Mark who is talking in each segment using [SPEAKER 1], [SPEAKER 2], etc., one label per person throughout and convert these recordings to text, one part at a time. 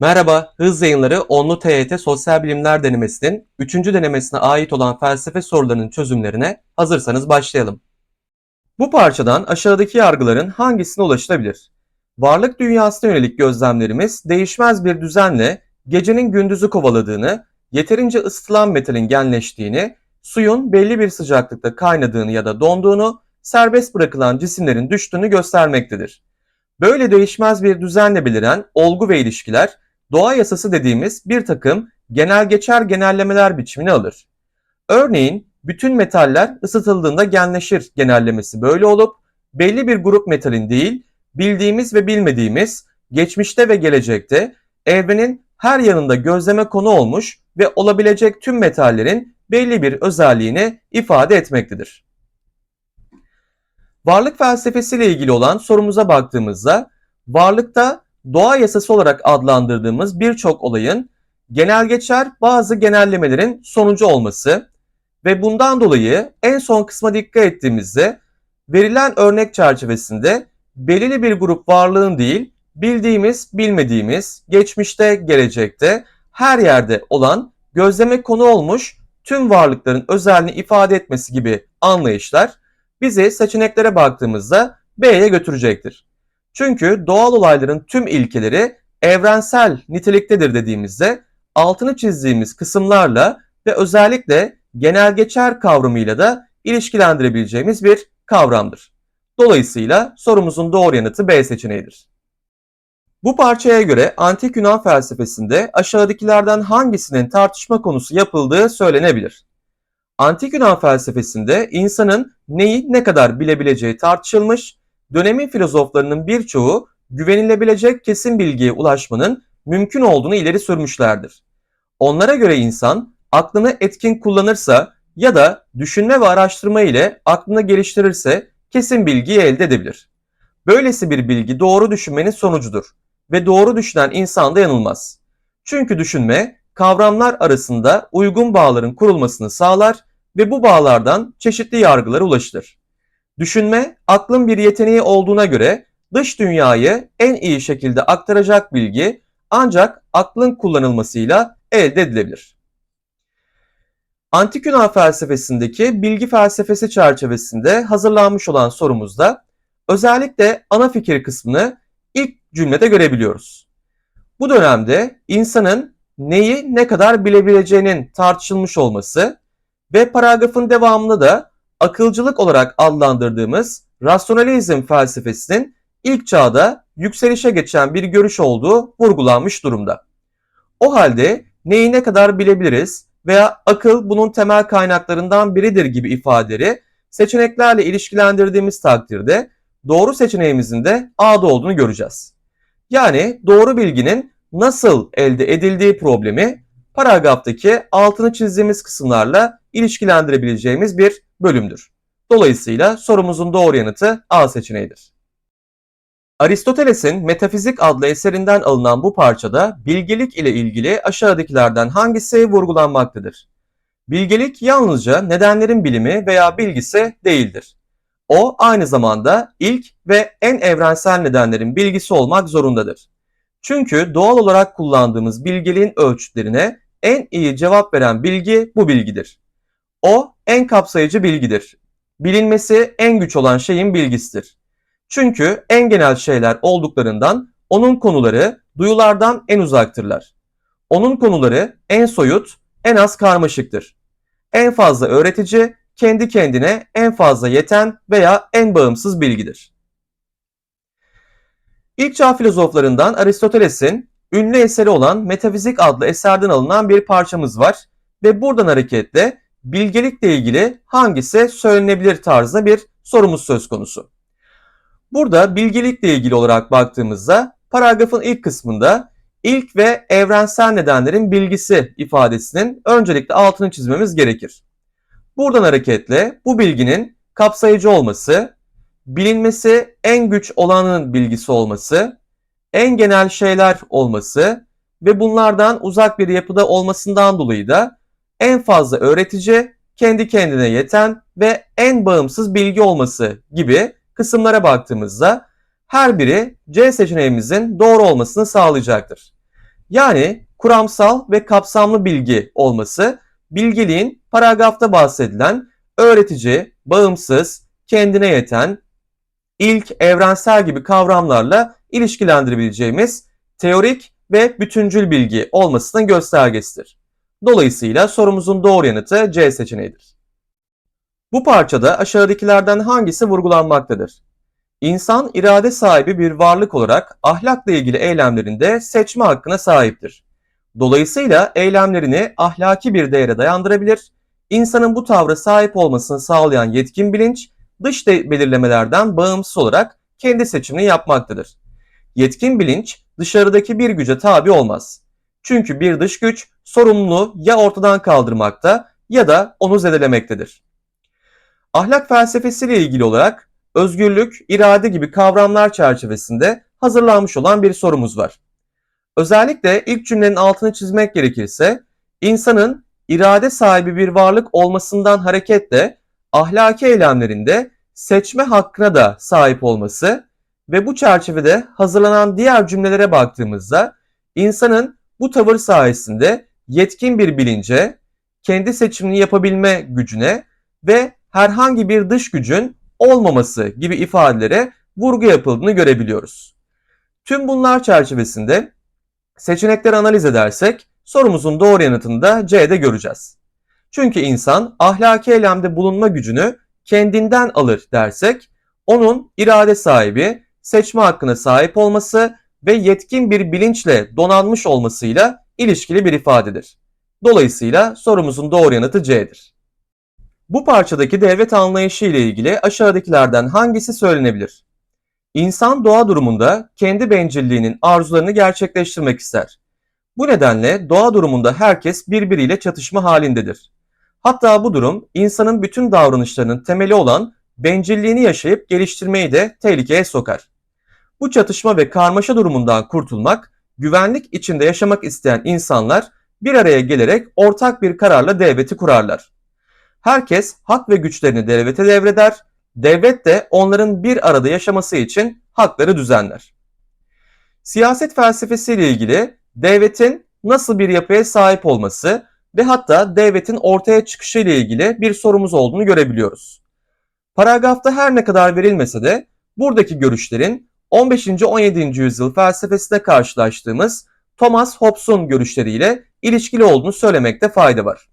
[SPEAKER 1] Merhaba, Hız Yayınları Onlu TYT Sosyal Bilimler Denemesi'nin 3. denemesine ait olan felsefe sorularının çözümlerine hazırsanız başlayalım. Bu parçadan aşağıdaki yargıların hangisine ulaşılabilir? Varlık dünyasına yönelik gözlemlerimiz değişmez bir düzenle gecenin gündüzü kovaladığını, yeterince ısıtılan metalin genleştiğini, suyun belli bir sıcaklıkta kaynadığını ya da donduğunu, serbest bırakılan cisimlerin düştüğünü göstermektedir. Böyle değişmez bir düzenle beliren olgu ve ilişkiler doğa yasası dediğimiz bir takım genel geçer genellemeler biçimini alır. Örneğin bütün metaller ısıtıldığında genleşir genellemesi böyle olup belli bir grup metalin değil bildiğimiz ve bilmediğimiz geçmişte ve gelecekte evrenin her yanında gözleme konu olmuş ve olabilecek tüm metallerin belli bir özelliğini ifade etmektedir. Varlık felsefesiyle ilgili olan sorumuza baktığımızda varlıkta doğa yasası olarak adlandırdığımız birçok olayın genel geçer bazı genellemelerin sonucu olması ve bundan dolayı en son kısma dikkat ettiğimizde verilen örnek çerçevesinde belirli bir grup varlığın değil, bildiğimiz, bilmediğimiz, geçmişte, gelecekte, her yerde olan gözleme konu olmuş tüm varlıkların özelliğini ifade etmesi gibi anlayışlar bizi seçeneklere baktığımızda B'ye götürecektir. Çünkü doğal olayların tüm ilkeleri evrensel niteliktedir dediğimizde altını çizdiğimiz kısımlarla ve özellikle genel geçer kavramıyla da ilişkilendirebileceğimiz bir kavramdır. Dolayısıyla sorumuzun doğru yanıtı B seçeneğidir. Bu parçaya göre antik Yunan felsefesinde aşağıdakilerden hangisinin tartışma konusu yapıldığı söylenebilir. Antik Yunan felsefesinde insanın neyi ne kadar bilebileceği tartışılmış, dönemin filozoflarının birçoğu güvenilebilecek kesin bilgiye ulaşmanın mümkün olduğunu ileri sürmüşlerdir. Onlara göre insan aklını etkin kullanırsa ya da düşünme ve araştırma ile aklını geliştirirse kesin bilgiyi elde edebilir. Böylesi bir bilgi doğru düşünmenin sonucudur ve doğru düşünen insan da yanılmaz. Çünkü düşünme kavramlar arasında uygun bağların kurulmasını sağlar ve bu bağlardan çeşitli yargılara ulaşılır. Düşünme, aklın bir yeteneği olduğuna göre dış dünyayı en iyi şekilde aktaracak bilgi ancak aklın kullanılmasıyla elde edilebilir. Antik Yunan felsefesindeki bilgi felsefesi çerçevesinde hazırlanmış olan sorumuzda özellikle ana fikir kısmını ilk cümlede görebiliyoruz. Bu dönemde insanın neyi ne kadar bilebileceğinin tartışılmış olması ve paragrafın devamında da akılcılık olarak adlandırdığımız rasyonalizm felsefesinin ilk çağda yükselişe geçen bir görüş olduğu vurgulanmış durumda. O halde neyi ne kadar bilebiliriz veya akıl bunun temel kaynaklarından biridir gibi ifadeleri seçeneklerle ilişkilendirdiğimiz takdirde doğru seçeneğimizin de A'da olduğunu göreceğiz. Yani doğru bilginin nasıl elde edildiği problemi paragraftaki altını çizdiğimiz kısımlarla ilişkilendirebileceğimiz bir bölümdür. Dolayısıyla sorumuzun doğru yanıtı A seçeneğidir. Aristoteles'in Metafizik adlı eserinden alınan bu parçada bilgelik ile ilgili aşağıdakilerden hangisi vurgulanmaktadır? Bilgelik yalnızca nedenlerin bilimi veya bilgisi değildir. O aynı zamanda ilk ve en evrensel nedenlerin bilgisi olmak zorundadır. Çünkü doğal olarak kullandığımız bilgeliğin ölçütlerine en iyi cevap veren bilgi bu bilgidir. O en kapsayıcı bilgidir. Bilinmesi en güç olan şeyin bilgisidir. Çünkü en genel şeyler olduklarından onun konuları duyulardan en uzaktırlar. Onun konuları en soyut, en az karmaşıktır. En fazla öğretici, kendi kendine en fazla yeten veya en bağımsız bilgidir. İlk çağ filozoflarından Aristoteles'in ünlü eseri olan Metafizik adlı eserden alınan bir parçamız var ve buradan hareketle bilgelikle ilgili hangisi söylenebilir tarzda bir sorumuz söz konusu. Burada bilgelikle ilgili olarak baktığımızda paragrafın ilk kısmında ilk ve evrensel nedenlerin bilgisi ifadesinin öncelikle altını çizmemiz gerekir. Buradan hareketle bu bilginin kapsayıcı olması, bilinmesi en güç olanın bilgisi olması, en genel şeyler olması ve bunlardan uzak bir yapıda olmasından dolayı da en fazla öğretici, kendi kendine yeten ve en bağımsız bilgi olması gibi kısımlara baktığımızda her biri C seçeneğimizin doğru olmasını sağlayacaktır. Yani kuramsal ve kapsamlı bilgi olması bilgeliğin paragrafta bahsedilen öğretici, bağımsız, kendine yeten, ilk, evrensel gibi kavramlarla ilişkilendirebileceğimiz teorik ve bütüncül bilgi olmasının göstergesidir. Dolayısıyla sorumuzun doğru yanıtı C seçeneğidir. Bu parçada aşağıdakilerden hangisi vurgulanmaktadır? İnsan irade sahibi bir varlık olarak ahlakla ilgili eylemlerinde seçme hakkına sahiptir. Dolayısıyla eylemlerini ahlaki bir değere dayandırabilir, insanın bu tavra sahip olmasını sağlayan yetkin bilinç, dış belirlemelerden bağımsız olarak kendi seçimini yapmaktadır. Yetkin bilinç dışarıdaki bir güce tabi olmaz. Çünkü bir dış güç sorumluluğu ya ortadan kaldırmakta ya da onu zedelemektedir. Ahlak felsefesiyle ilgili olarak özgürlük, irade gibi kavramlar çerçevesinde hazırlanmış olan bir sorumuz var. Özellikle ilk cümlenin altını çizmek gerekirse insanın irade sahibi bir varlık olmasından hareketle ahlaki eylemlerinde seçme hakkına da sahip olması ve bu çerçevede hazırlanan diğer cümlelere baktığımızda insanın bu tavır sayesinde yetkin bir bilince, kendi seçimini yapabilme gücüne ve herhangi bir dış gücün olmaması gibi ifadelere vurgu yapıldığını görebiliyoruz. Tüm bunlar çerçevesinde seçenekleri analiz edersek sorumuzun doğru yanıtını da C'de göreceğiz. Çünkü insan ahlaki eylemde bulunma gücünü kendinden alır dersek onun irade sahibi, seçme hakkına sahip olması ve yetkin bir bilinçle donanmış olmasıyla ilişkili bir ifadedir. Dolayısıyla sorumuzun doğru yanıtı C'dir. Bu parçadaki devlet anlayışı ile ilgili aşağıdakilerden hangisi söylenebilir? İnsan doğa durumunda kendi bencilliğinin arzularını gerçekleştirmek ister. Bu nedenle doğa durumunda herkes birbiriyle çatışma halindedir. Hatta bu durum insanın bütün davranışlarının temeli olan bencilliğini yaşayıp geliştirmeyi de tehlikeye sokar. Bu çatışma ve karmaşa durumundan kurtulmak, güvenlik içinde yaşamak isteyen insanlar bir araya gelerek ortak bir kararla devleti kurarlar. Herkes hak ve güçlerini devlete devreder, devlet de onların bir arada yaşaması için hakları düzenler. Siyaset felsefesiyle ilgili devletin nasıl bir yapıya sahip olması ve hatta devletin ortaya çıkışı ile ilgili bir sorumuz olduğunu görebiliyoruz. Paragrafta her ne kadar verilmese de buradaki görüşlerin 15. 17. yüzyıl felsefesinde karşılaştığımız Thomas Hobbes'un görüşleriyle ilişkili olduğunu söylemekte fayda var.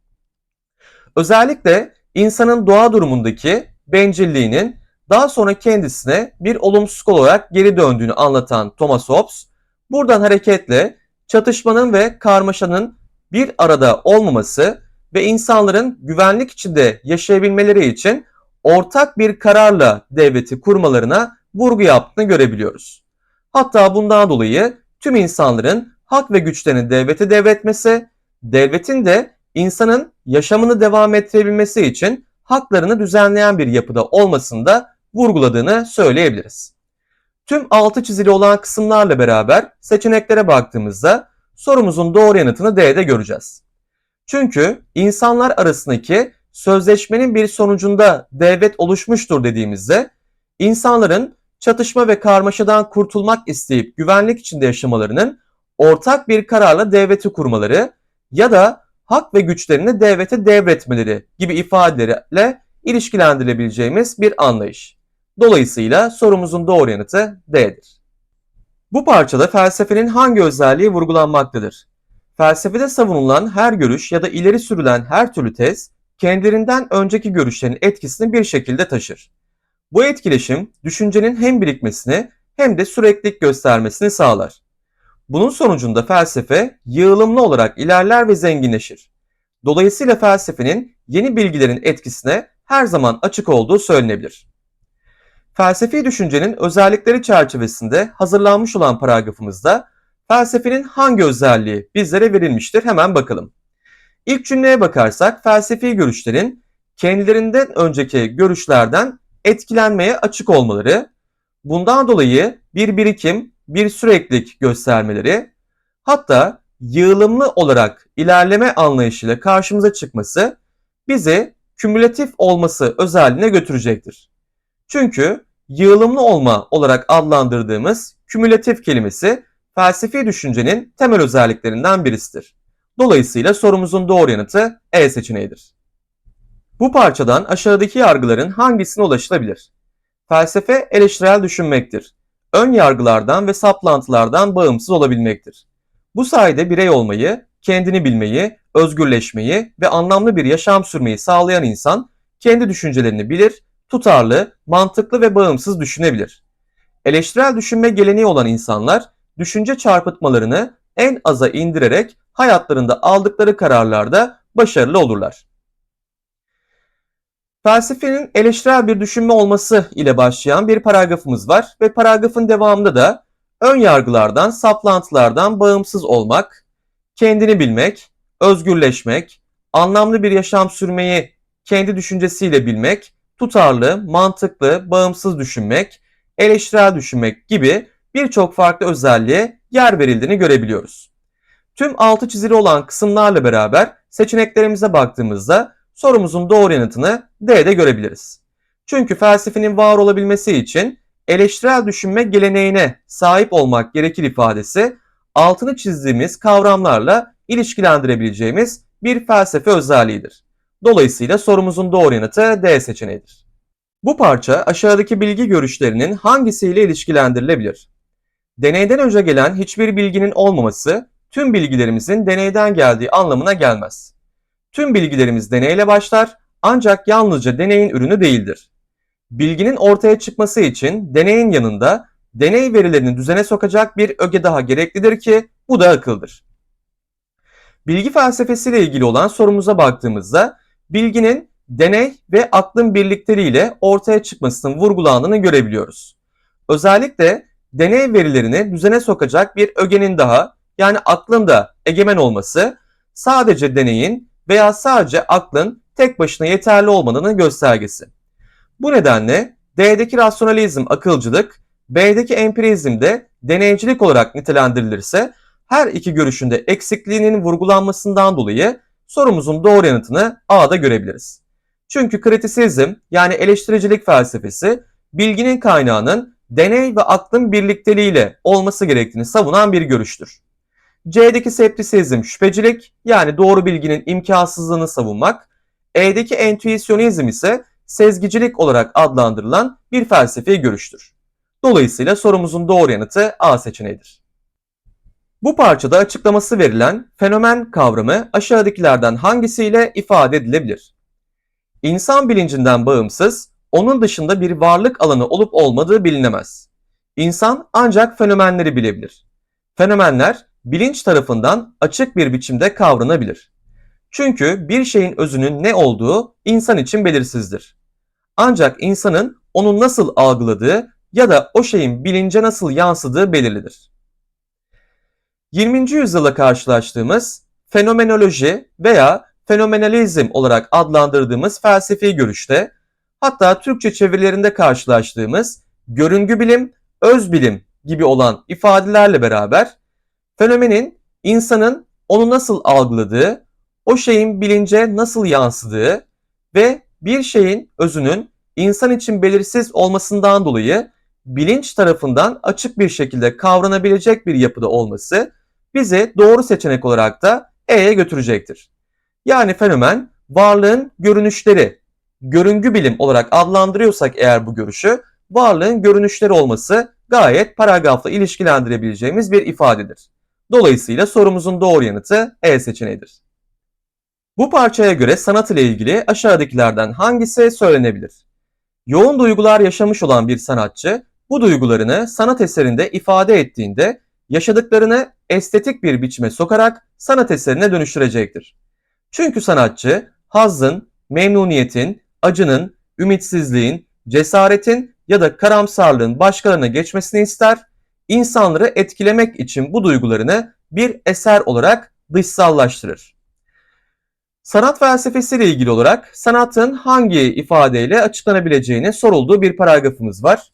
[SPEAKER 1] Özellikle insanın doğa durumundaki bencilliğinin daha sonra kendisine bir olumsuz olarak geri döndüğünü anlatan Thomas Hobbes, buradan hareketle çatışmanın ve karmaşanın bir arada olmaması ve insanların güvenlik içinde yaşayabilmeleri için ortak bir kararla devleti kurmalarına vurgu yaptığını görebiliyoruz. Hatta bundan dolayı tüm insanların hak ve güçlerini devlete devretmesi, devletin de insanın yaşamını devam ettirebilmesi için haklarını düzenleyen bir yapıda olmasını da vurguladığını söyleyebiliriz. Tüm altı çizili olan kısımlarla beraber seçeneklere baktığımızda sorumuzun doğru yanıtını D'de göreceğiz. Çünkü insanlar arasındaki sözleşmenin bir sonucunda devlet oluşmuştur dediğimizde insanların çatışma ve karmaşadan kurtulmak isteyip güvenlik içinde yaşamalarının ortak bir kararla devleti kurmaları ya da hak ve güçlerini devlete devretmeleri gibi ifadelerle ilişkilendirilebileceğimiz bir anlayış. Dolayısıyla sorumuzun doğru yanıtı D'dir. Bu parçada felsefenin hangi özelliği vurgulanmaktadır? Felsefede savunulan her görüş ya da ileri sürülen her türlü tez kendilerinden önceki görüşlerin etkisini bir şekilde taşır. Bu etkileşim düşüncenin hem birikmesini hem de süreklilik göstermesini sağlar. Bunun sonucunda felsefe yığılımlı olarak ilerler ve zenginleşir. Dolayısıyla felsefenin yeni bilgilerin etkisine her zaman açık olduğu söylenebilir. Felsefi düşüncenin özellikleri çerçevesinde hazırlanmış olan paragrafımızda felsefenin hangi özelliği bizlere verilmiştir hemen bakalım. İlk cümleye bakarsak felsefi görüşlerin kendilerinden önceki görüşlerden etkilenmeye açık olmaları, bundan dolayı bir birikim, bir süreklilik göstermeleri, hatta yığılımlı olarak ilerleme anlayışıyla karşımıza çıkması bizi kümülatif olması özelliğine götürecektir. Çünkü yığılımlı olma olarak adlandırdığımız kümülatif kelimesi felsefi düşüncenin temel özelliklerinden birisidir. Dolayısıyla sorumuzun doğru yanıtı E seçeneğidir. Bu parçadan aşağıdaki yargıların hangisine ulaşılabilir? Felsefe eleştirel düşünmektir. Ön yargılardan ve saplantılardan bağımsız olabilmektir. Bu sayede birey olmayı, kendini bilmeyi, özgürleşmeyi ve anlamlı bir yaşam sürmeyi sağlayan insan kendi düşüncelerini bilir, tutarlı, mantıklı ve bağımsız düşünebilir. Eleştirel düşünme geleneği olan insanlar düşünce çarpıtmalarını en aza indirerek hayatlarında aldıkları kararlarda başarılı olurlar. Felsefenin eleştirel bir düşünme olması ile başlayan bir paragrafımız var ve paragrafın devamında da ön yargılardan, saplantılardan bağımsız olmak, kendini bilmek, özgürleşmek, anlamlı bir yaşam sürmeyi kendi düşüncesiyle bilmek, tutarlı, mantıklı, bağımsız düşünmek, eleştirel düşünmek gibi birçok farklı özelliğe yer verildiğini görebiliyoruz. Tüm altı çizili olan kısımlarla beraber seçeneklerimize baktığımızda sorumuzun doğru yanıtını D'de görebiliriz. Çünkü felsefenin var olabilmesi için eleştirel düşünme geleneğine sahip olmak gerekir ifadesi altını çizdiğimiz kavramlarla ilişkilendirebileceğimiz bir felsefe özelliğidir. Dolayısıyla sorumuzun doğru yanıtı D seçeneğidir. Bu parça aşağıdaki bilgi görüşlerinin hangisiyle ilişkilendirilebilir? Deneyden önce gelen hiçbir bilginin olmaması tüm bilgilerimizin deneyden geldiği anlamına gelmez. Tüm bilgilerimiz deneyle başlar ancak yalnızca deneyin ürünü değildir. Bilginin ortaya çıkması için deneyin yanında deney verilerini düzene sokacak bir öge daha gereklidir ki bu da akıldır. Bilgi felsefesiyle ilgili olan sorumuza baktığımızda bilginin deney ve aklın birlikteliğiyle ortaya çıkmasının vurgulandığını görebiliyoruz. Özellikle deney verilerini düzene sokacak bir ögenin daha yani aklın da egemen olması sadece deneyin veya sadece aklın tek başına yeterli olmadığının göstergesi. Bu nedenle D'deki rasyonalizm akılcılık, B'deki empirizm de deneycilik olarak nitelendirilirse her iki görüşünde eksikliğinin vurgulanmasından dolayı sorumuzun doğru yanıtını A'da görebiliriz. Çünkü kritisizm yani eleştiricilik felsefesi bilginin kaynağının deney ve aklın birlikteliğiyle olması gerektiğini savunan bir görüştür. C'deki septisizm şüphecilik yani doğru bilginin imkansızlığını savunmak, E'deki entüisyonizm ise sezgicilik olarak adlandırılan bir felsefi görüştür. Dolayısıyla sorumuzun doğru yanıtı A seçeneğidir. Bu parçada açıklaması verilen fenomen kavramı aşağıdakilerden hangisiyle ifade edilebilir? İnsan bilincinden bağımsız, onun dışında bir varlık alanı olup olmadığı bilinemez. İnsan ancak fenomenleri bilebilir. Fenomenler bilinç tarafından açık bir biçimde kavranabilir. Çünkü bir şeyin özünün ne olduğu insan için belirsizdir. Ancak insanın onu nasıl algıladığı ya da o şeyin bilince nasıl yansıdığı belirlidir. 20. yüzyıla karşılaştığımız fenomenoloji veya fenomenalizm olarak adlandırdığımız felsefi görüşte hatta Türkçe çevirilerinde karşılaştığımız görüngü bilim, öz bilim gibi olan ifadelerle beraber fenomenin insanın onu nasıl algıladığı, o şeyin bilince nasıl yansıdığı ve bir şeyin özünün insan için belirsiz olmasından dolayı bilinç tarafından açık bir şekilde kavranabilecek bir yapıda olması bizi doğru seçenek olarak da E'ye götürecektir. Yani fenomen varlığın görünüşleri, görüngü bilim olarak adlandırıyorsak eğer bu görüşü, varlığın görünüşleri olması gayet paragrafla ilişkilendirebileceğimiz bir ifadedir. Dolayısıyla sorumuzun doğru yanıtı E seçeneğidir. Bu parçaya göre sanat ile ilgili aşağıdakilerden hangisi söylenebilir? Yoğun duygular yaşamış olan bir sanatçı bu duygularını sanat eserinde ifade ettiğinde yaşadıklarını estetik bir biçime sokarak sanat eserine dönüştürecektir. Çünkü sanatçı hazzın, memnuniyetin, acının, ümitsizliğin, cesaretin ya da karamsarlığın başkalarına geçmesini ister, insanları etkilemek için bu duygularını bir eser olarak dışsallaştırır. Sanat felsefesiyle ilgili olarak sanatın hangi ifadeyle açıklanabileceğini sorulduğu bir paragrafımız var.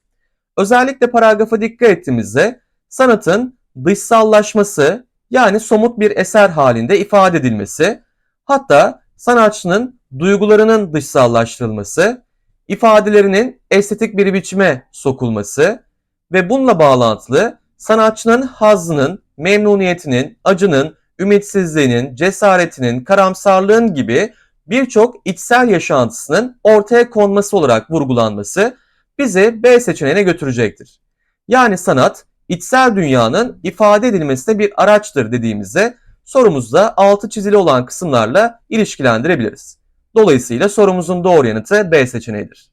[SPEAKER 1] Özellikle paragrafa dikkat ettiğimizde sanatın dışsallaşması yani somut bir eser halinde ifade edilmesi, hatta sanatçının duygularının dışsallaştırılması, ifadelerinin estetik bir biçime sokulması ve bununla bağlantılı sanatçının hazzının, memnuniyetinin, acının, ümitsizliğinin, cesaretinin, karamsarlığın gibi birçok içsel yaşantısının ortaya konması olarak vurgulanması bizi B seçeneğine götürecektir. Yani sanat içsel dünyanın ifade edilmesine bir araçtır dediğimizde sorumuzda altı çizili olan kısımlarla ilişkilendirebiliriz. Dolayısıyla sorumuzun doğru yanıtı B seçeneğidir.